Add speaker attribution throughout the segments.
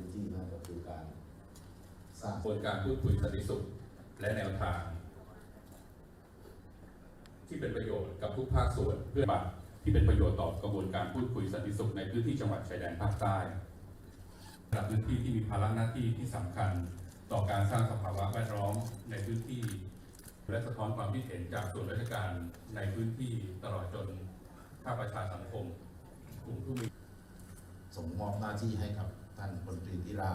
Speaker 1: พื้นที่นั่นก็คือการสร้าง
Speaker 2: กระบวนการพูดคุยสันติสุขและแนวทาง ที่เป็นประโยชน์กับทุกภาคส่วนเพื่อบัตรที่เป็นประโยชน์ต่อกระบวนการพูดคุยสันติสุขในพื้นที่จังหวัดชายแดนภาคใต้ระดับพื้นที่ที่มีภาระหน้าที่ที่สำคัญต่อการสร้างสภาวะแวดล้อมในพื้นที่ และสะท้อนความคิดเห็นจากส่วนราชการในพื้นที่ตลอดจนภาคประชาสังคมกลุ่มผู้มี
Speaker 1: ส่งมอบหน้าที่ให้กับ ท่านพลตรีธิรา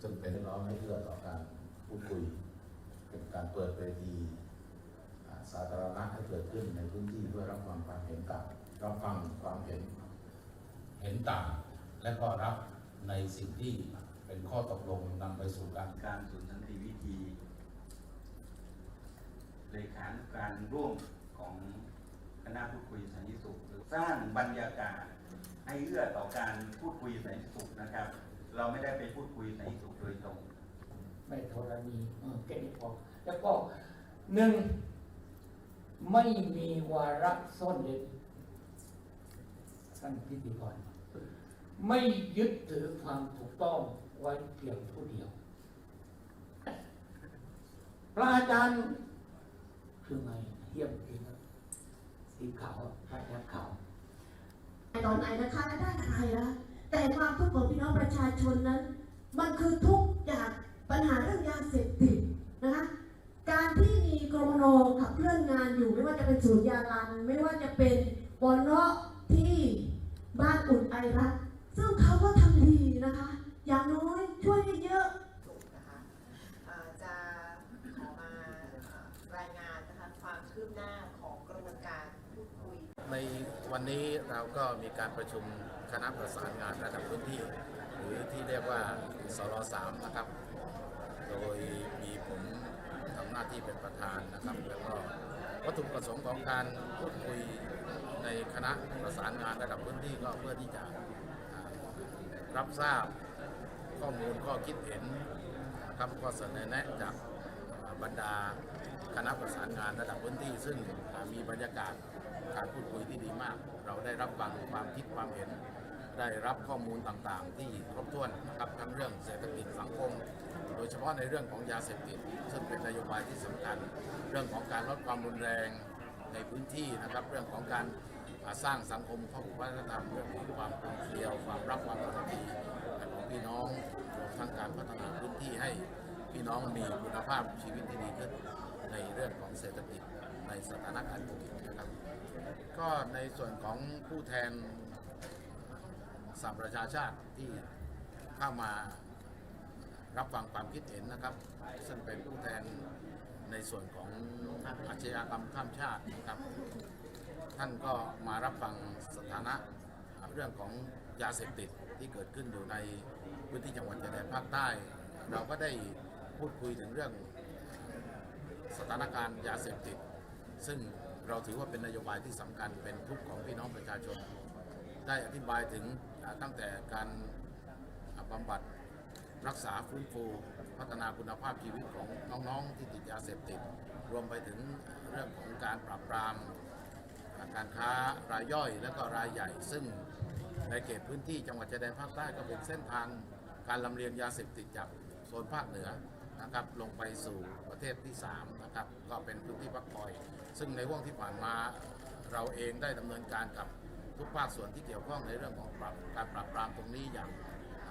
Speaker 1: ซึ่งเป็นน้องให้เอื้อต่อการพูดคุยเป็นการเปิดเวทีสาธารณะให้เกิดขึ้นในพื้นที่เพื่อรับฟังความเห็นต่างรับฟังความเห็นเห็นต่าง และก็รับในสิ่งที่เป็นข้อตกลงนำไปสู่การ
Speaker 3: การศูนย์สันติวิธีเลขานุการร่วมของคณะพูดคุยสันติสุขสร้างบรรยากาศ ให้เอื้อต่อการพูดคุยสันติสุขนะครับ เราไม่ได้ไปพูดคุยสันติสุขโดยตรง
Speaker 4: ไม่ธรณีเออแค่นี้พอแล้วก็หนึ่งไม่มีวาระซ่อนเร้นท่านพิธีกรไม่ยึดถือความถูกต้องไว้เพียงผู้เดียว พระอาจารย์คือไงเยี่ยมจริงสีขาวพระอาจารย์ขาว
Speaker 5: ตอนไหนนะคะและได้อะไรนะแต่ความทุกข์ของพี่น้องประชาชนนั้น มันคือทุกข์จากปัญหาเรื่องยาเสพติดนะคะการที่มีกรมนขับเคลื่อนงานอยู่ไม่ว่าจะเป็นศูนย์ยาลัน ไม่ว่าจะเป็นบอนเนาะที่บ้านอุ่นไอรักซึ่งเขาก็ทำดีนะคะ อย่างน้อยช่วยได้เยอะ
Speaker 6: เอ่อจะขอมาเอ่อรายงานนะคะความคืบหน้าของกระบวนการพูดคุย
Speaker 7: ใน วันนี้เราก็มีการประชุมคณะประสานงานระดับพื้นที่ หรือที่เรียกว่าสรสามนะครับ โดยมีผมทำหน้าที่เป็นประธานนะครับ แล้วก็วัตถุประสงค์ของการพูดคุยในคณะประสานงานระดับพื้นที่ก็เพื่อที่จะรับทราบข้อมูลข้อคิดเห็นครับข้อเสนอแนะจากบรรดาคณะประสานงานระดับพื้นที่ ซึ่งมีบรรยากาศ การพูดคุยที่ดีมาก เราได้รับฟังความคิดความเห็น ได้รับข้อมูลต่างๆ ที่ครบถ้วนนะครับทั้งเรื่องเศรษฐกิจสังคม โดยเฉพาะในเรื่องของยาเสพติดซึ่งเป็นนโยบายที่สำคัญ เรื่องของการลดความรุนแรงในพื้นที่นะครับ เรื่องของการสร้างสังคมพหุวัฒนธรรมเรื่องของความกลมเกลียวความรักความสามัคคีของพี่น้องรวมทั้งการพัฒนาพื้นที่ให้ พี่น้องมีคุณภาพชีวิตที่ดีขึ้นในเรื่องของเศรษฐกิจในสถานการณ์โควิดนะครับ ก็ในส่วนของผู้แทนสหประชาชาติที่เข้ามารับฟังความคิดเห็นนะครับ ซึ่งเป็นผู้แทนในส่วนของอาชญากรรมข้ามชาตินะครับ ท่านก็มารับฟังสถานะเรื่องของยาเสพติดที่เกิดขึ้นอยู่ในพื้นที่จังหวัดชายแดนภาคใต้ เราก็ได้ พูดคุยถึงเรื่องสถานการณ์ยาเสพติด ซึ่งเราถือว่าเป็นนโยบายที่สำคัญเป็นทุกของพี่น้องประชาชน ได้อธิบายถึงตั้งแต่การอ่าบำบัดรักษาฟื้นฟูพัฒนาคุณภาพชีวิตของน้องๆที่ติดยาเสพติด รวมไปถึงเรื่องของการปราบปรามการค้ารายย่อยและก็รายใหญ่ ซึ่งในเขตพื้นที่จังหวัดชายแดนภาคใต้ก็เป็นเส้นทางการลำเลียงยาเสพติดจากโซนภาคเหนือ นะครับลงไปสู่ประเทศที่3นะครับก็เป็นพื้นที่พักคอย ซึ่งในห่วงที่ผ่านมาเราเองได้ดำเนินการกับทุกภาคส่วนที่เกี่ยวข้องในเรื่องของปรับการปราบปรามตรงนี้อย่าง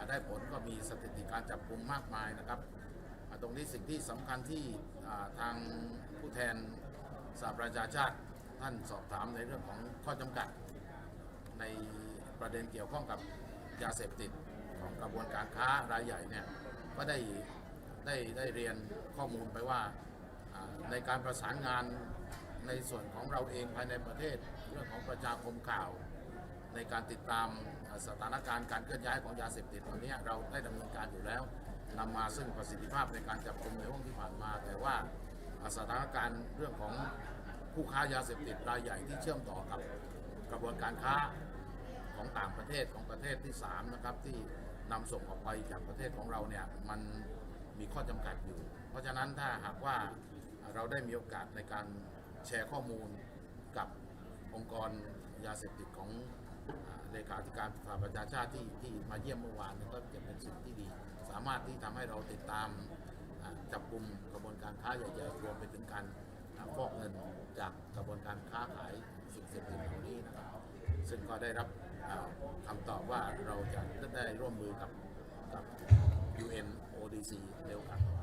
Speaker 7: ได้ผลก็มีสถิติการจับกลุ่มมากมายนะครับ ตรงนี้สิ่งที่สำคัญที่ทางผู้แทนสหประชาชาติท่านสอบถามในเรื่องของข้อจำกัด ในประเด็นเกี่ยวข้องกับยาเสพติดของกระบวนการค้ารายใหญ่เนี่ยก็ได้ ได้ได้เรียนข้อมูลไปว่าในการประสานงานในส่วนของเราเองภายในประเทศ เรื่องของประชาคมข่าว ในการติดตามสถานการณ์การเคลื่อนย้ายของยาเสพติดตอนนี้เราได้ดำเนินการอยู่แล้วนำมาซึ่งประสิทธิภาพในการจับกลุ่มในห้องที่ผ่านมา แต่ว่าสถานการณ์เรื่องของผู้ค้ายาเสพติดรายใหญ่ที่เชื่อมต่อกับกระบวนการค้าของต่างประเทศของประเทศที่3นะครับที่นำส่งออกไปจากประเทศของเราเนี่ยมัน มีข้อจำกัดอยู่ เพราะฉะนั้นถ้าหากว่าเราได้มีโอกาสในการแชร์ข้อมูลกับองค์กรยาเสพติดของเลขาธิการสหประชาชาติที่ที่มาเยี่ยมเมื่อวานนี่ก็จะเป็นสิ่งที่ดี สามารถที่ทำให้เราติดตามจับกลุ่มกระบวนการค้าใหญ่ๆรวมไปถึงการฟอกเงินจากกระบวนการค้าขายสิ่งเสพติดเหล่านี้นะครับซึ่งก็ได้รับอ่าคำตอบว่าเราจะได้ร่วมมือกับกับ UN ODC เร็วกันต่อไป